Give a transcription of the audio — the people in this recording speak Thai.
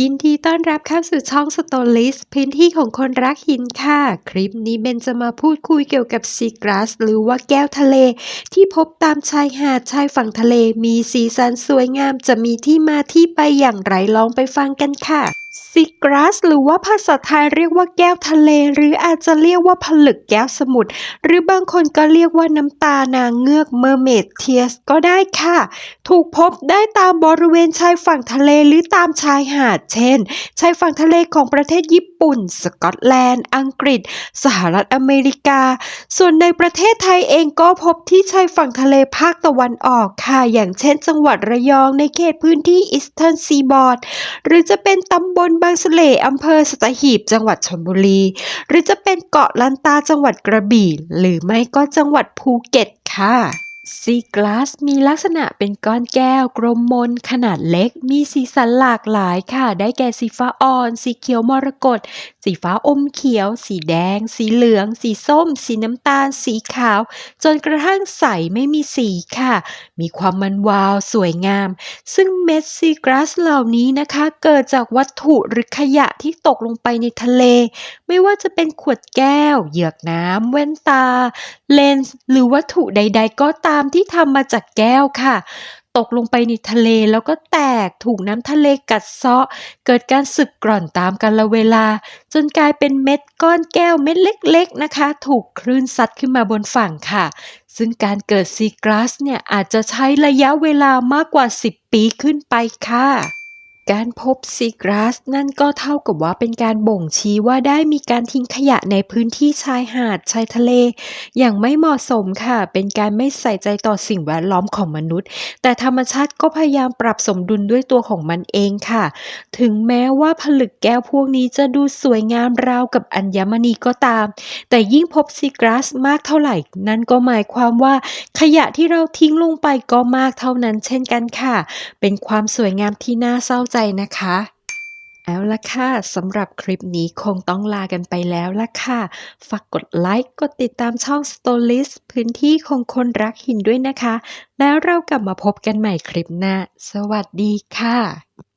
ยินดีต้อนรับเข้าสู่ช่อง s t o r i s พื้นที่ของคนรักหินค่ะ คลิปนี้เบนจะมาพูดคุยเกี่ยวกับซีกรัสหรือว่าแก้วทะเล ที่พบตามชายหาดชายฝั่งทะเล มีสีสันสวยงามจะมีที่มาที่ไปอย่างไรลองไปฟังกันค่ะ ซีกรัสหรือว่าภาษาไทยเรียกว่าแก้วทะเล หรืออาจจะเรียกว่าผลึกแก้วสมุทรหรือบางคนก็เรียกว่าน้ำตานางเงือกเมอร์เมดเทียสก็ได้ค่ะ ถูกพบได้ตามบริเวณชายฝั่งทะเลหรือตามชายหาดเช่น ชายฝั่งทะเลของประเทศญี่ปุ่น สกอตแลนด์ อังกฤษ สหรัฐอเมริกา ส่วนในประเทศไทยเองก็พบที่ชายฝั่งทะเลภาคตะวันออกค่ะ อย่างเช่น จังหวัดระยองในเขตพื้นที่อีสเทิร์นซีบอร์ดหรือจะเป็นตำบลบางสะเลอำเภอสัตหีบ จังหวัดชลบุรี หรือจะเป็นเกาะลันตาจังหวัดกระบี่ หรือไม่ก็จังหวัดภูเก็ตค่ะ ซีกลาสมีลักษณะเป็นก้อนแก้วกลมมนขนาดเล็ก มีสีสันหลากหลายค่ะ ได้แก่สีฟ้าอ่อน สีเขียวมรกต สีฟ้าอมเขียว สีแดง สีเหลือง สีส้ม สีน้ำตาล สีขาว จนกระทั่งใสไม่มีสีค่ะ มีความมันวาวสวยงาม ซึ่งเม็ดซีกรัสเหล่านี้นะคะ เกิดจากวัตถุหรือขยะที่ตกลงไปในทะเล ไม่ว่าจะเป็นขวดแก้ว เหยือกน้ำแว่นตา เลนส์ หรือวัตถุใด ๆ ก็ตามที่ทำมาจากแก้วค่ะ ตกลงไปในทะเลแล้วก็แตกถูกน้ำทะเลกัดเซาะ เกิดการสึกกร่อนตามกาลเวลา จนกลายเป็นเม็ดก้อนแก้วเม็ดเล็กๆนะคะ ถูกคลื่นซัดขึ้นมาบนฝั่งค่ะ ซึ่งการเกิดซีกรัสเนี่ยอาจจะใช้ระยะเวลามากกว่า 10 ปีขึ้นไปค่ะ การพบซีกรัสนั่นก็เท่ากับว่าเป็นการบ่งชี้ว่าได้มีการทิ้งขยะในพื้นที่ชายหาดชายทะเล อย่างไม่เหมาะสมค่ะ เป็นการไม่ใส่ใจต่อสิ่งแวดล้อมของมนุษย์ แต่ธรรมชาติก็พยายามปรับสมดุลด้วยตัวของมันเองค่ะ ถึงแม้ว่าผลึกแก้วพวกนี้จะดูสวยงามราวกับอัญมณีก็ตาม แต่ยิ่งพบซีกรัสมากเท่าไหร่ นั่นก็หมายความว่าขยะที่เราทิ้งลงไปก็มากเท่านั้นเช่นกันค่ะ เป็นความสวยงามที่น่าเศร้าใจนะคะ เอาละค่ะสำหรับคลิปนี้คงต้องลากันไปแล้วละค่ะ ฝากกดไลค์ กดติดตามช่อง s t o r i s พื้นที่ของคนรักหินด้วยนะคะ แล้วเรากลับมาพบกันใหม่คลิปหน้า สวัสดีค่ะ